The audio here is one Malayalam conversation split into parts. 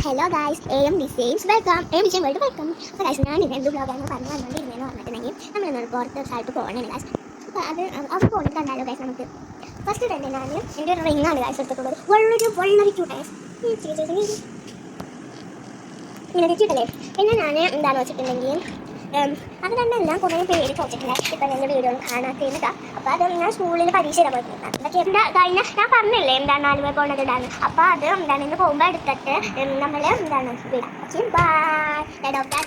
Hello guys A M designs welcome A M design world welcome അപ്പോൾ ഗായ്സ് ഞാൻ ഇന്ന് എന്ത് ബ്ലോഗാണ് പറഞ്ഞു വന്നുകൊണ്ടിരുന്നതെന്ന് പറഞ്ഞിട്ടുണ്ടെങ്കിൽ നമ്മൾ ഇന്നൊരു പുറത്ത് സ്ഥലത്ത് പോകണേ ഗായ്സ് അപ്പോൾ അത് അവിടെ പോകുന്നത് കണ്ടാലോ ഗായ്സ് നമുക്ക്. ഫസ്റ്റ് തന്നെ ഞാൻ എന്റെ ഒരു റിങ്ങാണ് ഗായ്സ് എടുത്തിട്ടുള്ളത്. വളരെ വളരെ ക്യൂട്ട് ഇങ്ങനെ വെച്ചിട്ടല്ലേ പിന്നെ ഞാൻ എന്താണെന്ന് വെച്ചിട്ടുണ്ടെങ്കിൽ ഉം, അത് രണ്ടെല്ലാം കുറേ പേര് ചോദിച്ചിട്ടുണ്ട്. ഇപ്പം എന്റെ വീഡിയോ കാണാത്തത് അപ്പോൾ അത് ഞാൻ സ്കൂളിൽ പരീക്ഷ ഇടാൻ പോയിട്ടുണ്ട് അതൊക്കെ എന്താ കഴിഞ്ഞ ഞാൻ പറഞ്ഞില്ലേ എന്താണ് ആലുവ പോണത് ഇടാന്ന്. അപ്പോൾ അത് എന്താണ് ഇന്ന് പോകുമ്പോൾ എടുത്തിട്ട് നമ്മൾ എന്താണ് വിടാം. ബൈ ഡോക്ടർ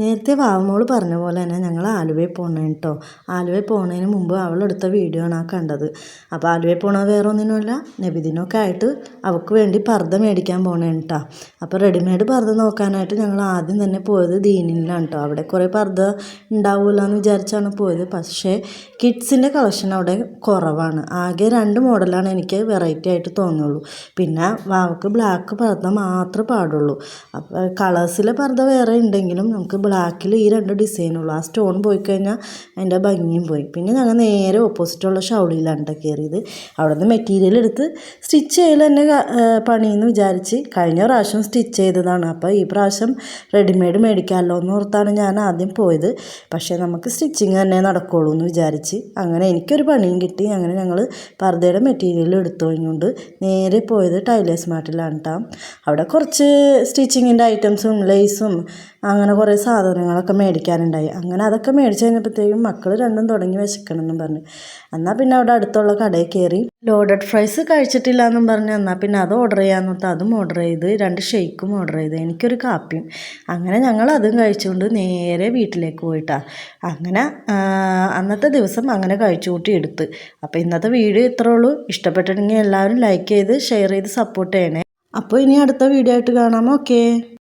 നേരത്തെ വാവമോൾ പറഞ്ഞ പോലെ തന്നെ ഞങ്ങൾ ആലുവയിൽ പോകണേ കേട്ടോ ആലുവയിൽ പോകുന്നതിന് മുമ്പ് അവളെടുത്ത വീഡിയോ ആണ് ആ കണ്ടത്. അപ്പോൾ ആലുവയിൽ പോകണത് വേറെ ഒന്നിനുമല്ല നബിദിനൊക്കെ ആയിട്ട് അവൾക്ക് വേണ്ടി പർദ്ദ മേടിക്കാൻ പോകണേ കേട്ടോ അപ്പോൾ റെഡിമെയ്ഡ് പർദ്ദ നോക്കാനായിട്ട് ഞങ്ങൾ ആദ്യം തന്നെ പോയത് ദീനിലാണ് കേട്ടോ അവിടെ കുറേ പർദ്ദ ഉണ്ടാവില്ല എന്ന് വിചാരിച്ചാണ് പോയത്. പക്ഷേ കിഡ്സിന്റെ കളക്ഷൻ അവിടെ കുറവാണ്. ആകെ രണ്ട് മോഡലാണ് എനിക്ക് വെറൈറ്റി ആയിട്ട് തോന്നുള്ളൂ. പിന്നെ വാവക്ക് ബ്ലാക്ക് പർദ്ദ മാത്രമേ പാടുള്ളൂ. അപ്പോൾ കളേഴ്സിലെ പർദ്ദ വേറെ ഉണ്ടെങ്കിലും നമുക്ക് ബ്ലാക്കിൽ ഈ രണ്ട് ഡിസൈനുള്ളൂ ആ സ്റ്റോൺ പോയി കഴിഞ്ഞാൽ അതിന്റെ ഭംഗിയും പോയി. പിന്നെ ഞങ്ങൾ നേരെ ഓപ്പോസിറ്റുള്ള ഷൗളിയിലാണ് ട്ടോ കയറിയത് അവിടെ നിന്ന് മെറ്റീരിയൽ എടുത്ത് സ്റ്റിച്ച് ചെയ്യൽ തന്നെ പണിയെന്ന് വിചാരിച്ച് കഴിഞ്ഞ പ്രാവശ്യം സ്റ്റിച്ച് ചെയ്തതാണ്. അപ്പോൾ ഈ പ്രാവശ്യം റെഡിമെയ്ഡ് മേടിക്കാമല്ലോ എന്ന് ഓർത്താണ് ഞാൻ ആദ്യം പോയത്. പക്ഷേ നമുക്ക് സ്റ്റിച്ചിങ് തന്നെ നടക്കുള്ളൂ എന്ന് വിചാരിച്ച് അങ്ങനെ എനിക്കൊരു പണിയും കിട്ടി. അങ്ങനെ ഞങ്ങൾ പർദ്ദയുടെ മെറ്റീരിയൽ എടുത്തു. കഴിഞ്ഞുകൊണ്ട് നേരെ പോയത് ടൈലേഴ്സ് മാർട്ടിലാണ് കേട്ടോ അവിടെ കുറച്ച് സ്റ്റിച്ചിങ്ങിന്റെ ഐറ്റംസും ലേസും അങ്ങനെ കുറേ സാധനങ്ങളൊക്കെ മേടിക്കാനുണ്ടായി. അങ്ങനെ അതൊക്കെ മേടിച്ച് കഴിഞ്ഞപ്പോഴത്തേക്കും മക്കൾ രണ്ടും തുടങ്ങി വിശക്കണമെന്നും പറഞ്ഞു. എന്നാൽ പിന്നെ അവിടെ അടുത്തുള്ള കടയിൽ കയറി ലോഡഡ് ഫ്രൈസ് കഴിച്ചിട്ടില്ല എന്നും പറഞ്ഞു. എന്നാൽ പിന്നെ അത് ഓർഡർ ചെയ്യാമെന്ന് പറഞ്ഞിട്ട് അതും ഓർഡർ ചെയ്ത് രണ്ട് ഷെയ്ക്കും ഓർഡർ ചെയ്ത്. എനിക്കൊരു കാപ്പിയും. അങ്ങനെ ഞങ്ങൾ അതും കഴിച്ചുകൊണ്ട് നേരെ വീട്ടിലേക്ക് പോയിട്ടാ. അങ്ങനെ അന്നത്തെ ദിവസം അങ്ങനെ കഴിച്ചു കൂട്ടി എടുത്ത്. അപ്പോൾ ഇന്നത്തെ വീഡിയോ ഇത്രേ ഉള്ളൂ. ഇഷ്ടപ്പെട്ടിട്ടുണ്ടെങ്കിൽ എല്ലാവരും ലൈക്ക് ചെയ്ത് ഷെയർ ചെയ്ത് സപ്പോർട്ട് ചെയ്യണേ. അപ്പോൾ ഇനി അടുത്ത വീഡിയോ ആയിട്ട് കാണാം. ഓക്കേ